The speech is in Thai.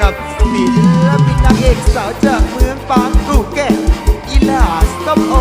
กับกับศิลปินนางเอกสาวจากเมืองปางกูแก่อีลาสตอมโอ